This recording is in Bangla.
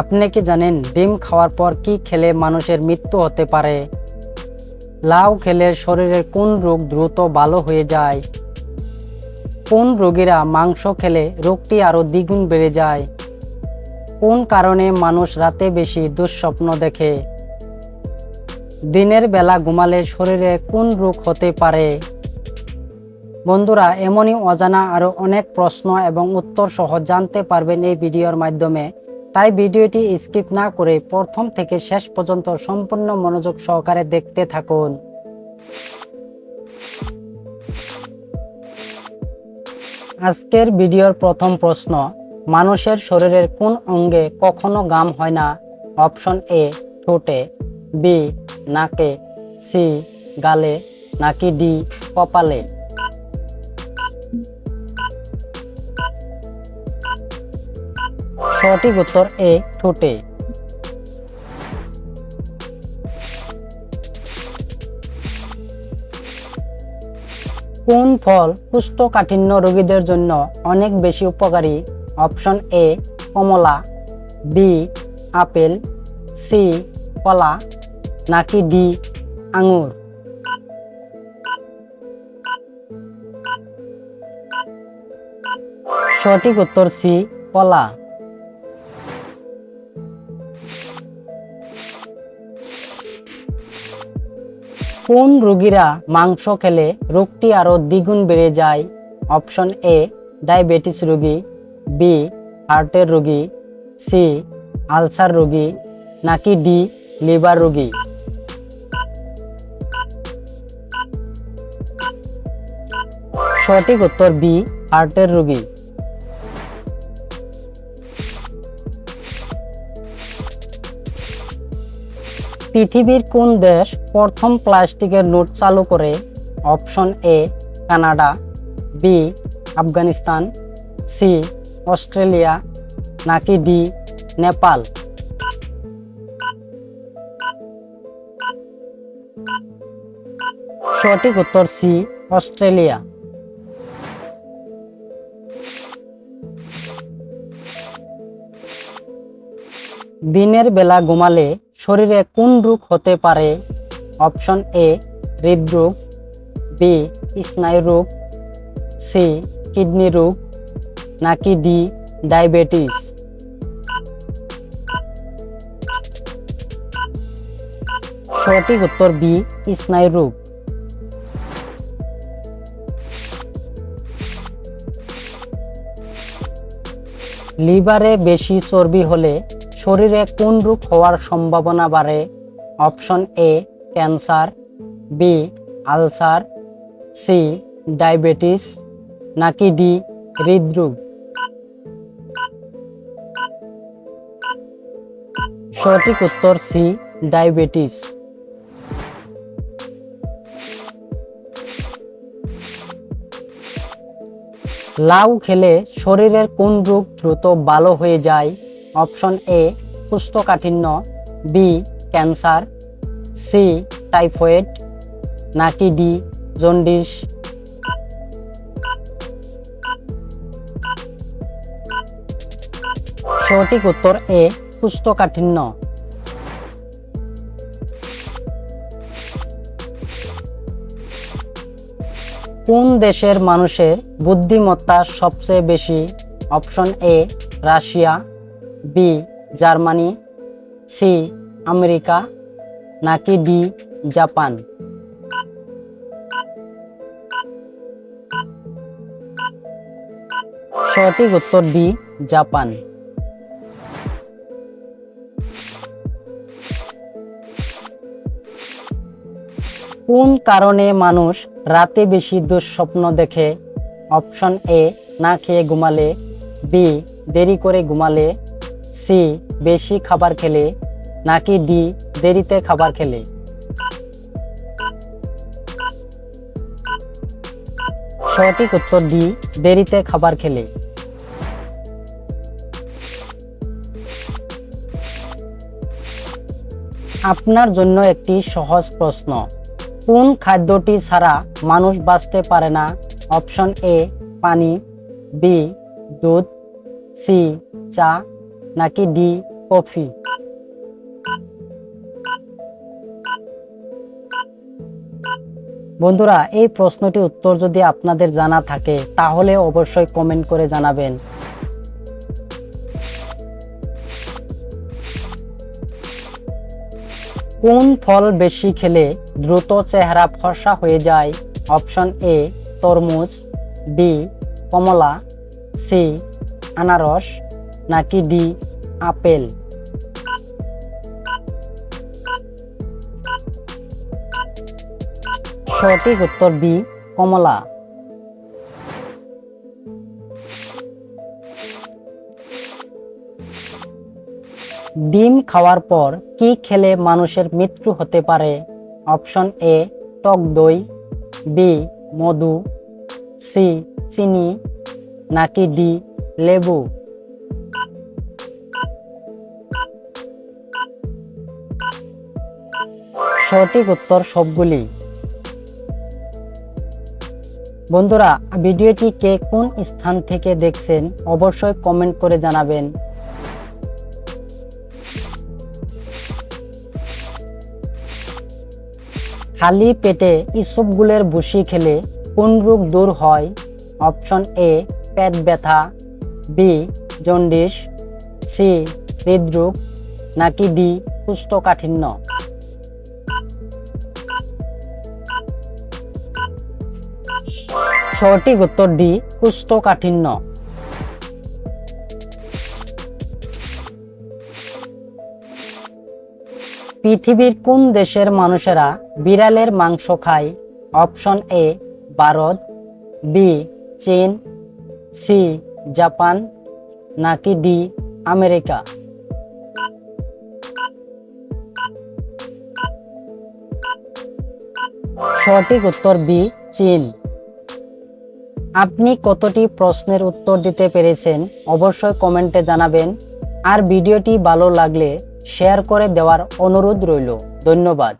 আপনি কি জানেন ডিম খাওয়ার পর কি খেলে মানুষের মৃত্যু হতে পারে? লাউ খেলে শরীরের কোন রোগ দ্রুত ভালো হয়ে যায়? কোন রোগীরা মাংস খেলে রোগটি আরও দ্বিগুণ বেড়ে যায়? কোন কারণে মানুষ রাতে বেশি দুঃস্বপ্ন দেখে? দিনের বেলা ঘুমালে শরীরে কোন রোগ হতে পারে? বন্ধুরা, এমনই অজানা আরও অনেক প্রশ্ন এবং উত্তর সহ জানতে পারবেন এই ভিডিওর মাধ্যমে। তাই ভিডিওটি স্কিপ না করে প্রথম থেকে শেষ পর্যন্ত সম্পূর্ণ মনোযোগ সহকারে দেখতে থাকুন। আজকের ভিডিওর প্রথম প্রশ্ন, মানুষের শরীরের কোন অঙ্গে কখনো গাম হয় না? অপশন এ, ঠোঁটে, বি, নাকে, সি, গালে, নাকি ডি, কপালে? সঠিক উত্তর এ, ঠোঁটে। কোন ফল কুষ্ঠকাঠিন্য রোগীদের জন্য অনেক বেশি উপকারী? অপশন এ, কমলা, বি, আপেল, সি, কলা, নাকি ডি, আঙুর? সঠিক উত্তর সি, কলা। কোন রোগীরা মাংস খেলে রোগটি আরও দ্বিগুণ বেড়ে যায়? অপশন এ, ডায়াবেটিস রোগী, বি, হার্টের রোগী, সি, আলসার রোগী, নাকি ডি, লিভার রোগী? সঠিক উত্তর বি, হার্টের রোগী। পৃথিবীর কোন দেশ প্রথম প্লাস্টিকের নোট চালু করে? Option A, Canada, B, Afghanistan, C, Australia, নাকি ডি, নেপাল? সঠিক উত্তর সি, অস্ট্রেলিয়া। দিনের বেলা ঘুমালে শরীরে কোন রোগ হতে পারে? অপশন এ, হৃদরোগ, বি, স্নায়ু রোগ, সি, কিডনি রোগ, নাকি ডি, ডায়াবেটিস। সঠিক উত্তর বি, স্নায়ু রোগ। লিভারে বেশি চর্বি হলে শরীরে কোন রোগ হওয়ার সম্ভাবনা বাড়ে? Option A, cancer, B, ulcer, C, diabetes, নাকি ডি, হৃদরোগ? সঠিক উত্তর সি, ডায়াবেটিস। লাউ খেলে শরীরের কোন রোগ দ্রুত ভালো হয়ে যায়? অপশন এ কুষ্ঠকাঠিন্য বি, ক্যান্সার, সি, টাইফয়েড, নাকি ডি জন্ডিস সঠিক উত্তর এ কুষ্ঠকাঠিন্য কোন দেশের মানুষের বুদ্ধিমত্তা সবচেয়ে বেশি? Option A, Russia. B Germany C America নাকি ডি জাপান সঠিক উত্তর ডি জাপান কোন কারণে মানুষ রাতে বেশি দুঃস্বপ্ন দেখে? অপশন এ না খেয়ে ঘুমালে। বি দেরি করে ঘুমালে। সি বেশি খাবার খেলে নাকি ডি দেরিতে খাবার খেলে? সঠিক উত্তর ডি, দেরিতে খাবার খেলে। আপনার জন্য একটি সহজ প্রশ্ন। কোন খাদ্যটি ছাড়া মানুষ বাঁচতে পারে না? অপশন এ, পানি, বি, দুধ, সি, চা নাকি ডি কফি বন্ধুরা, এই প্রশ্নটি উত্তর যদি আপনাদের জানা থাকে, তাহলে অবশ্যই কমেন্ট করে জানাবেন। কোন ফল বেশি খেলে দ্রুত চেহারা ফর্সা হয়ে যায়? অপশন এ, তরমুজ, বি, কমলা, সি, আনারস নাকি ডি, আপেল? সঠিক উত্তর বি, কমলা। ডিম খাওয়ার পর কি খেলে মানুষের মৃত্যু হতে পারে? অপশন এ, টক দই, বি, মধু, সি, চিনি, নাকি ডি, লেবু? সঠিক উত্তর সবগুলি। বন্ধুরা, ভিডিওটি কে কোন স্থান থেকে দেখছেন অবশ্যই কমেন্ট করে জানাবেন। খালি পেটে ইসবগুলের ভুসি খেলে কোন রোগ দূর হয়? অপশন এ, পেট ব্যথা, বি, জন্ডিস, সি, হৃদরোগ, নাকি ডি, কুষ্ঠকাঠিন্য। সঠিক উত্তর ডি কুষ্ঠকাঠিন্য। পৃথিবীর কোন দেশের মানুষেরা বিড়ালের মাংস খায়? অপশন এ, ভারত, বি, চীন, সি, জাপান, নাকি ডি, আমেরিকা। সঠিক উত্তর বি, চীন। আপনি কতটি প্রশ্নের উত্তর দিতে পেরেছেন অবশ্যই কমেন্টে জানাবেন। আর ভিডিওটি ভালো লাগলে শেয়ার করে দেওয়ার অনুরোধ রইল। ধন্যবাদ।